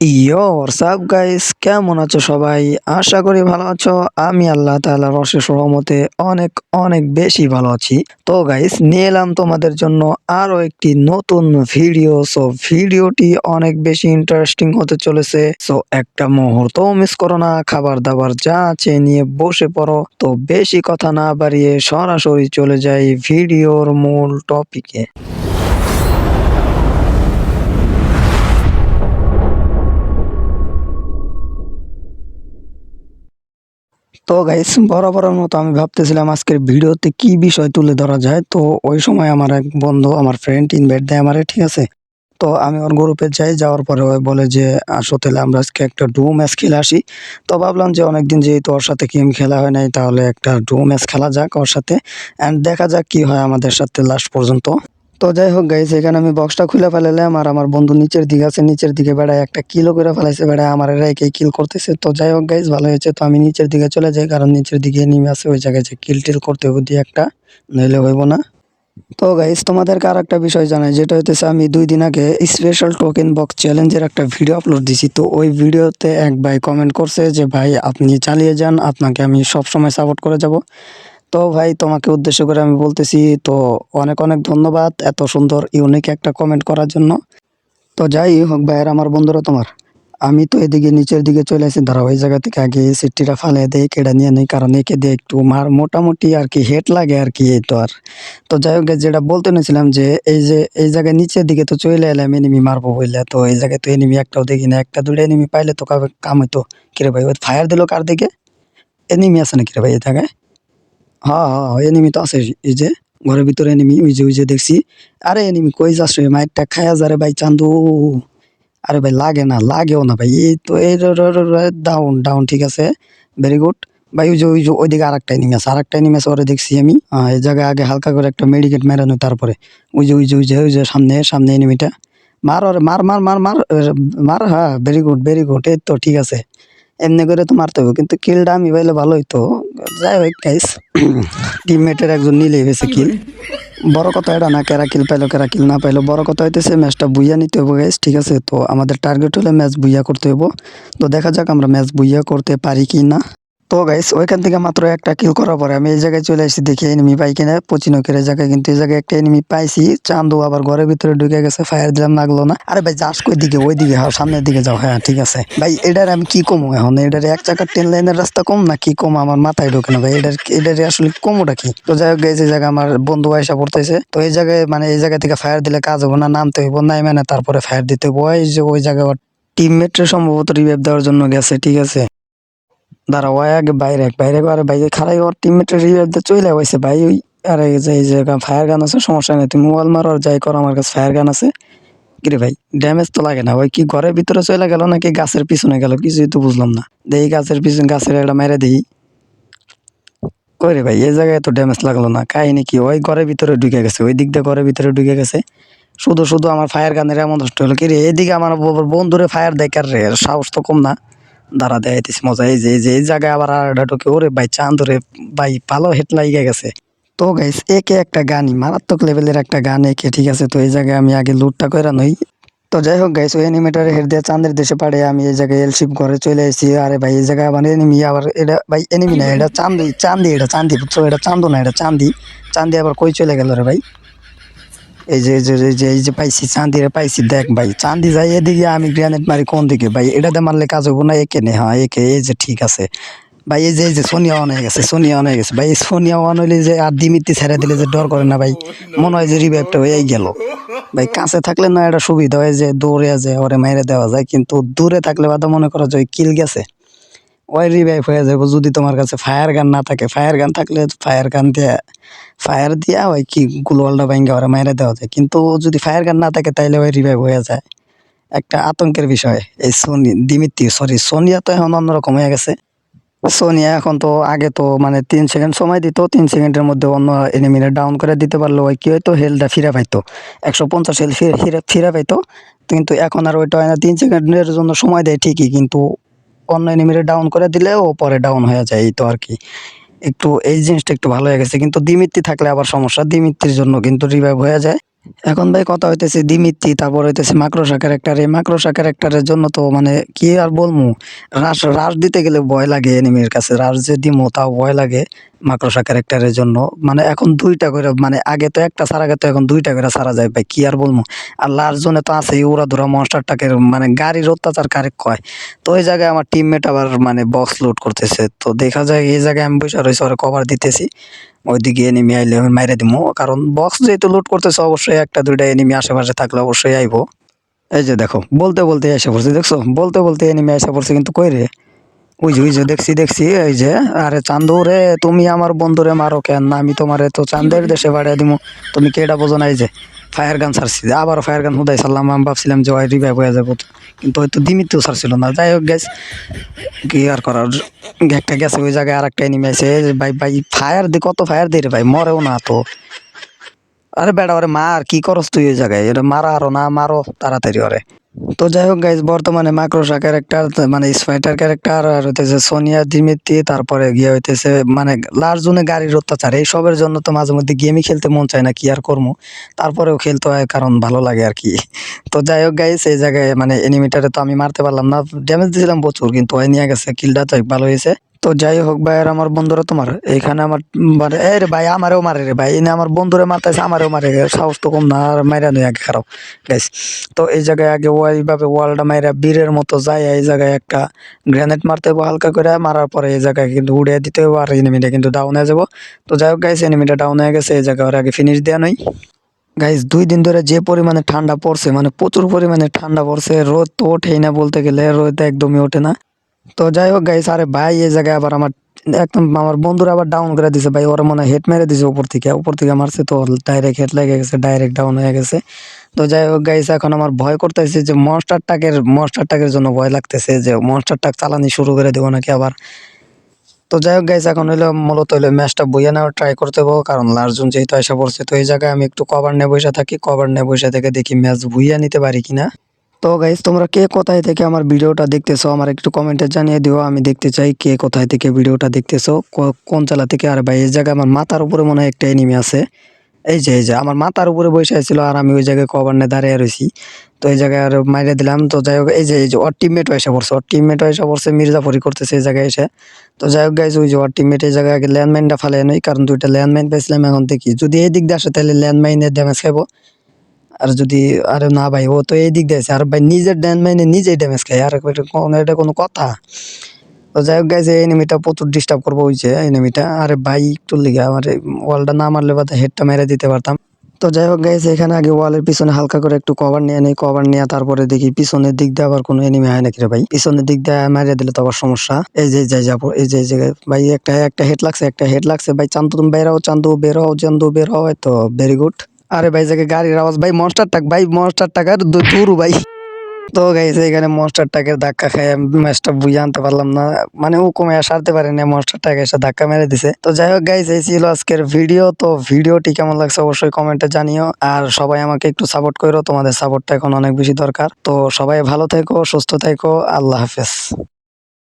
ইয়ো WhatsApp guys কেমন আছো সবাই? আশা করি ভালো আছো। আমি আল্লাহ তাআলার অশেষ রহমতে অনেক অনেক বেশি ভালো আছি। তো গাইস নিয়ে এলাম তোমাদের জন্য আরও একটি নতুন ভিডিও সো ভিডিওটি অনেক বেশি ইন্টারেস্টিং হতে চলেছে। সো একটা মুহূর্তও মিস করো না। খাবার দাবার যা আছে নিয়ে বসে পড়ো। তো, বেশি কথা না বাড়িয়ে সরাসরি চলে যাই ভিডিওর মূল টপিকে তো গাইস বরাবরের মতো আমি ভাবতেছিলাম আজকের ভিডিওতে কি বিষয় তুলে ধরা যায়। তো ওই সময় আমার এক বন্ধু, আমার ফ্রেন্ড ইনভাইট দেয় আমারে, ঠিক আছে? তো আমি ওর গ্রুপে যাই, যাওয়ার পরে ও বলে যে, আসো তাহলে আমরা আজকে একটা ডু ম্যাচ খেলে আসি। তো ভাবলাম যে অনেকদিন যেহেতু ওর সাথে গেম খেলা হয় নাই, তাহলে একটা ডু ম্যাচ খেলা যাক ওর সাথে। অ্যান্ড দেখা যাক কি হয় আমাদের সাথে লাস্ট পর্যন্ত। তো যাই হোক গাইস এখানে আমি বক্সটা খুলে ফেলালাম আর আমার বন্ধু নিচের দিকে আছে, নিচের দিকে বেড়ায় একটা কিলো করে ফেলাইছে, বেড়ায় আমার রেখে কিল করতেছে। তো যাই হোক গাইস ভালো হয়েছে। তো আমি নিচের দিকে চলে যাই, কারণ নিচের দিকে নেমে আসে ওই জায়গায় যে কিল টিল করতে হবে দিয়ে একটা, নইলে হইব না। তো গাইস তোমাদেরকে আর একটা বিষয় জানাই, যেটা হইতেছে আমি দুই দিন আগে স্পেশাল টোকেন বক্স চ্যালেঞ্জের একটা ভিডিও আপলোড দিছি। তো ওই ভিডিওতে এক ভাই কমেন্ট করছে যে, ভাই, আপনি চালিয়ে যান, আপনাকে আমি সব সময় সাপোর্ট করে যাব। তো ভাই, তোমাকে উদ্দেশ্য করে আমি বলতেছি, তো অনেক অনেক ধন্যবাদ এত সুন্দর ইউনিক একটা কমেন্ট করার জন্য। তো যাই হোক ভাইয়ের, আমার বন্ধুরা তোমার, আমি তো এদিকে নিচের দিকে চলে আসি ধরো ওই জায়গা থেকে আগে সিটটিটা ফালে দেই কেটে নিয়ে নেই, কারণ একে দিয়ে একটু মার মোটামুটি আর কি হেট লাগে আর কি এই তো আর। তো যাই হোক যেটা বলতে নিয়েছিলাম যে, এই যে, এই জায়গায় নিচের দিকে তো চলে এলাম এনিমি মারবো বললে তো এই জায়গায় তো এনিমি একটাও দেখি না, একটা দুটো এনিমি পাইলে তো কাম হইতো। কিরে ভাই ফায়ার দিল কার দিকে? এনিমি আছে না কিরে ভাই এই জায়গায়? হ্যাঁ হ্যাঁ এনিমি তো আছে, এই যে, ঘরের ভিতরে এনিমি ওই যে ওই যে দেখছি। আরে এনিমি কই যাস রে, মাইরটা খায়া যারে ভাই চান্দু। আরে ভাই, লাগে না, লাগেও না ভাই। এই তো, এই ডাউন ডাউন ঠিক আছে। ভেরি গুড ভাই, ওই যে ওই যে, ওইদিকে আর একটা এনিমি আছে আর একটা এনিমি আছে, ওরে দেখছি আমি। এই জায়গায় আগে হালকা করে একটা মেডিকেট মেরানো তারপরে। ওই যে ওই যে ওই যে ওই যে, সামনে সামনে এনিমিটা মার, ওরে, মার মার মার মার মার হ্যাঁ ভেরি গুড ভেরি গুড এই তো, ঠিক আছে। এমনি করে তো মারতে হবে কিন্তু কিলটা আমি পাইলে ভালো হইতো যাই হোক গাইস টিমমেটের একজন নিলেই হয়েছে কিল বড় কথা এটা না কেরা কিল পাইলো কেরা কিল না পাইলো। বড় কথা হইতেছে ম্যাচটা বুইয়া নিতে হবে গাইস ঠিক আছে? তো আমাদের টার্গেট হলে ম্যাচ বুইয়া করতে হইব। তো দেখা যাক আমরা ম্যাচ বুইয়া করতে পারি কি না। তো গাইস ওইখান থেকে মাত্র একটা কিল করার পরে আমি এই জায়গায় চলে আসছি দেখি এনিমি পাই কিনা, পচিনকের জায়গায়। কিন্তু এই জায়গায় একটা এনিমি পাইছি, চান্দু আবার ঘরের ভিতরে ঢুকে গেছে ফায়ার দিলাম লাগল না। আরে ভাই, যাস কই দিকে ওই দিকে হ্যাঁ সামনের দিকে যাও হ্যাঁ ঠিক আছে। ভাই, এটার আমি কি কমু এখন? এটার এক চাকার ট্রেন লাইনের রাস্তা কম না কি কম আমার মাথায় ঢোকে না? ভাই, এটার এটার আসলে কমুটা কি? তো যাই হোক গাইস এই জায়গায় আমার বন্ধু আয়সা পড়তেছে। তো এই জায়গায় মানে এই জায়গা থেকে ফায়ার দিলে কাজ হব না, নামতে হইব নাই মানে তারপরে ফায়ার দিতে হইব। ওই যে ওই জায়গায় টিমমেটের সম্ভবত রিভাইভ দেওয়ার জন্য গেছে, ঠিক আছে। দাঁড়া ওই আগে বাইরে বাইরে আরে ভাই খারাই ওর টিমমেটের চলে হয়েছে ভাই, ওই আরে যে যে ফায়ার গান আছে, সমস্যা নেই, তুমি মোবাইল মারো আর যাই করো, আমার কাছে ফায়ার গান আছে। কিরে ভাই ড্যামেজ তো লাগে না, ওই কি ঘরের ভিতরে চলে গেল নাকি গাছের পিছনে গেল, কিছুই তো বুঝলাম না। দেই গাছের পিছনে, গাছের একটা মেরে দিই। কই রে ভাই, এই জায়গায় তো ড্যামেজ লাগল না, কাহিনী কি? ওই ঘরের ভিতরে ঢুকে গেছে, ওই দিক দিয়ে ঘরের ভিতরে ঢুকে গেছে। শুধু শুধু আমার ফায়ার গানের এমন নষ্ট হলো কি রে এদিকে আমার বন্ধুরে ফায়ার দেখার রে সাহস তো কম না। দাঁড়া দেখাইতেছি মজা। এই যে যে জায়গায় আবার একটা ঢুকে, ওরে ভাই চান্দরে ভাই, ভালো হেট লাগিয়ে গেছে। তো গাইস একে একটা গানই, মারাত্মক লেভেলের একটা গান একে, ঠিক আছে? তো এই জায়গায় আমি আগে লুটটা করে নই। তো যাই হোক গাইস ওই এনিমেটারে হেড দিয়ে চাঁদের দেশে পাড়ে আমি এই জায়গায় এলশিপ ঘরে চলে এসেছি আরে ভাই, এই জায়গায় আমার এনিমি আবার এটা, ভাই এনিমি না, এটা চান্দি চান্দি এটা চান্দি বুঝছ? এটা চান্দু না, এটা চান্দি চান্দি আবার কই চলে গেল রে ভাই? এই যে এই যে এই যে পাইছি চান্দি রে পাইছি, দেখ ভাই, চান্দি যাই, এদিকে আমি গ্রেনেড মারি কোন দিকে? ভাই এটাতে মারলে কাজ হব না, একে নে হ্যাঁ একে, এই যে ঠিক আছে। ভাই, এই যে এই যে সোনিয়া অন হয়ে গেছে, সোনিয়া অন হয়ে গেছে। ভাই সোনিয়া অন হইলে যে আর দিমিত্তি ছেড়ে দিলে যে ডর করে না ভাই, মনে হয় যে রিভাইভটা হয়েই গেল। ভাই, কাছে থাকলে না, এটা সুবিধা হয় যে দৌড়ে যে ওরে মাইরে দেওয়া যায়, কিন্তু দূরে থাকলে বাদা মনে করো যে কিল গেছে। ওই রিভাইভ হয়ে যাবে যদি তোমার কাছে ফায়ার গান না থাকে ফায়ার গান থাকলে ফায়ার গান দিয়ে ফায়ার দিয়া ওই কি গুলওয়ালটা ভাঙ্গে ওরা মাইরে দেওয়া যায়। কিন্তু যদি ফায়ার গান না থাকে, তাইলে ওই রিভাইভ হয়ে যায়। একটা আতঙ্কের বিষয়। এই সোনি দিমিত্রি সরি সোনিয়া তো এখন অন্যরকম হয়ে গেছে। সোনিয়া এখন তো আগে তো মানে তিন সেকেন্ড সময় দিত, তিন সেকেন্ডের মধ্যে অন্য এনিমিরা ডাউন করে দিতে পারল। ওই কি হয়তো হেলটা ফিরে পাইতো। একশো পঞ্চাশ হেল ফিরে ফিরে পাইতো। কিন্তু এখন আর ওইটা হয় না। তিন সেকেন্ডের জন্য সময় দেয় ঠিকই, কিন্তু অন্য এনিমিরে ডাউন করে দিলে ও পরে ডাউন হয়ে যায়, এই তো আর কি। একটু এই জিনিসটা একটু ভালো হয়ে গেছে, কিন্তু দিমিত্রি থাকলে আবার সমস্যা দিমিত্রির জন্য কিন্তু রিভাইভ হয়ে যায়। এখন ভাই কথা হইতেছে দিমিত্তি তারপর হইতেছে মাকড়সা ক্যারেক্টার এই মাকড়সা ক্যারেক্টারের জন্য তো মানে কি আর বলব রাস রাস দিতে গেলে ভয় লাগে এনিমির কাছে রাস যে দিমো তাও ভয় লাগে। মাকড়সা ক্যারেক্টারের জন্য। মানে এখন দুইটা করে মানে আগে তো একটা সারা, আগে তো এখন দুইটা করে সারা যায় ভাই, কি আর বলব? আর লাস্ট জোনে তো আছে ওরা ধরা মনস্টারটাকে মানে গাড়ির অত্যাচার কারে কয়? তো ওই জায়গায় আমার টিমমেট আবার মানে বক্স লোড করতেছে। তো দেখা যায় এই জায়গায় আমি বসে রয়েছে, ওরা কভার দিতেছি। ওইদিকে এনিমি আইলে আমি মাইরে দিবো কারণ বক্স যেহেতু লোড করতেছে, অবশ্যই একটা, দুইটা এনিমি আশেপাশে থাকলে অবশ্যই আইবো। এই যে দেখো, বলতে বলতে এসে পড়ছে, দেখছ? বলতে বলতে এনিমি এসে পড়ছে কিন্তু কই রে? ওই যে ওই যে দেখছি দেখছি, এই যে, আরে চান্দু রে তুমি আমার বন্ধুরে মারো কেন? না আমি তোমারে তো চান্দের দেশে বাড়িয়ে দিমু। তুমি কেটা বোঝো এই যে, ফায়ার গান ছাড়ছি। আবার ফায়ার গান হুদাই সারলাম আমি ভাবছিলাম যে ওই রিভাইভ হয়ে যাব কিন্তু হয়তো দিমিতেও ছাড়ছিল না। যাই হোক গ্যাস কি আর করার? একটা গেছে ওই জায়গায় আর একটা এনিমি আছে ভাই ভাই, ফায়ার দি, কত ফায়ার দি রে ভাই? মরেও না তো। আরে বেড়া, ওরে মার, কি করস তুই ওই জায়গায়? এটা মারা আরও না, মারো, তাড়াতাড়ি ওরে। তো যাই হোক গাইজ বর্তমানে মাইক্রোসা ক্যারেক্টার মানে স্পাইটার ক্যারেক্টার আর হইতেছে সোনিয়া দিমিত্রি তারপরে গিয়ে হইতেছে মানে লাস্ট জোনে গাড়ির অত্যাচার, এই সবের জন্য তো মাঝে মধ্যে গেমই খেলতে মন চায় না, কি আর করব? তারপরেও খেলতে হয়, কারণ ভালো লাগে আর কি। তো যাই হোক গাইজ এই জায়গায় মানে এনিমিটারে তো আমি মারতে পারলাম না ড্যামেজ দিয়েছিলাম প্রচুর, কিন্তু ওই নিয়ে গেছে কিলটা তো ভালো হয়েছে। তো যাই হোক ভাই, আর আমার বন্ধুরা তোমার এখানে আমার মানে এই রে ভাই, আমারও মারে রে ভাই, এনে আমার বন্ধুরে মারতেছে, আমারও মারে সাহস তো কম না, আর মাইরা নই আগে খারাপ গাইস তো এই জায়গায় আগে ওইভাবে ওয়ালটা মাইরা বীরের মতো যায়, এই জায়গায় একটা গ্রেনেড মারতে হব হালকা করে, মারার পরে এই জায়গায় কিন্তু উড়িয়ে দিতে হবে আর এনিমিটা কিন্তু ডাউন হয়ে যাব। তো যাই হোক গাইস এনিমিটা ডাউন হয়ে গেছে, এই জায়গায় ওর আগে ফিনিশ দেওয়া নই। গাইস দুই দিন ধরে যে পরিমাণে ঠান্ডা পড়ছে মানে প্রচুর পরিমাণে ঠান্ডা পড়ছে, রোদ তো ওঠেই না বলতে গেলে, রোদ একদমই ওঠে না। তো যাই হোক গাইস আরে ভাই, এই জায়গায় আবার আমার একদম আমার বন্ধুরা আবার ডাউন করে দিছে ভাই। ওরা মনে হেড মেরে দিছে উপর থেকে। উপর থেকে মারছে তো ডাইরেক্ট হেড লেগে গেছে ডাইরেক্ট ডাউন হয়ে গেছে। তো যাই হোক গাইস এখন আমার ভয় করতেছে যে মনস্টার টাকের মনস্টার টাকের জন্য ভয় লাগতেছে যে মনস্টার টাক চালানি শুরু করে দেবো নাকি আবার। তো যাই হোক গাইস এখন হইল মূলত হইল ম্যাচটা বইয়া নেওয়ার ট্রাই করতে হব, কারণ লার্জুন যেহেতু এসে পড়ছে, তো এই জায়গায় আমি একটু কভার নিয়ে বসে থাকি। কভার নিয়ে বসে থেকে দেখি ম্যাচ বুইয়া নিতে পারি কিনা। তো গাইস তোমরা কে কোথায় থেকে আমার ভিডিওটা দেখতেছো, আমার একটু কমেন্টে জানিয়ে দিও। আমি দেখতে চাই কে কোথায় থেকে ভিডিওটা দেখতেছো কোন চালা থেকে। আর ভাই, এই জায়গায় আমার মাথার উপরে মনে হয় একটা এনিমি আছে। এই যে এই যে, আমার মাথার উপরে বসে ছিল আর আমি ওই জায়গায় কভার নিয়ে দাঁড়িয়ে রয়েছি তো এই জায়গায় আর মাইরে দিলাম। তো যাই হোক, এই যে এই যে, ওর টিমমেটও এসে পড়ছে, ওর টিমমেটও এসে পড়ছে, মির্জাফরি করতেছে এই জায়গায় এসে। তো যাই হোক গাইজ ওই যে ওর টিমমেট এই জায়গায় আগে ল্যান্ডমাইনটা ফালে নই, কারণ দুইটা ল্যান্ডমাইন পেয়েছিলাম এখন দেখি যদি এই দিক দিয়ে আসে, তাহলে ল্যান্ডমাইনের ড্যামেজ খাব আর যদি আরে না ভাই, ও তো এই দিক দিয়েছে আর ভাই নিজের ড্যামেজ নিজেই ড্যামেজ খায়। আর এটা কোনো কথা? তো যাই হোক গাইছে এনিমিটা প্রচুর ডিস্টার্ব করব হয়েছে এনিমিটা আরে ভাই, একটু লিগে আমার ওয়ালটা না মারলে বা হেডটা মেরে দিতে পারতাম। তো যাই হোক গাইছে এখানে আগে ওয়ালের পিছনে হালকা করে একটু কভার নিয়ে নেই। কভার নিয়ে তারপরে দেখি পিছনের দিক দিয়ে আবার কোনো এনিমি হয় নাকি রে ভাই? পিছনের দিক দিয়ে মারিয়ে দিলে তো আবার সমস্যা। এই যে যাই যাব এই যে জায়গায় ভাই, একটা একটা হেড লাগছে, একটা হেড লাগছে। ভাই, চান্দু তুমি বের হও, চান্দু বের চান্দু বের হও তো ভেরি গুড আরে ভাই, জায়গায় গাড়ির আওয়াজ, ভাই মনস্টার টাক ভাই মনস্টার টাকার দূর, ভাই। তো গাইছে এখানে মনস্টার টাকের ধাক্কা আমি ম্যাচটা বুঝে আনতে পারলাম না। মানে ও কমে সারতে পারে না মনস্টার টাকে এসে ধাক্কা মেরে দিছে। তো যাই হোক গাইছে এই ছিল আজকের ভিডিও তো ভিডিওটি কেমন লাগছে অবশ্যই কমেন্টে জানিও। আর সবাই আমাকে একটু সাপোর্ট করো, তোমাদের সাপোর্টটা এখন অনেক বেশি দরকার। তো সবাই ভালো থেকো, সুস্থ থেকো, আল্লাহ হাফেজ।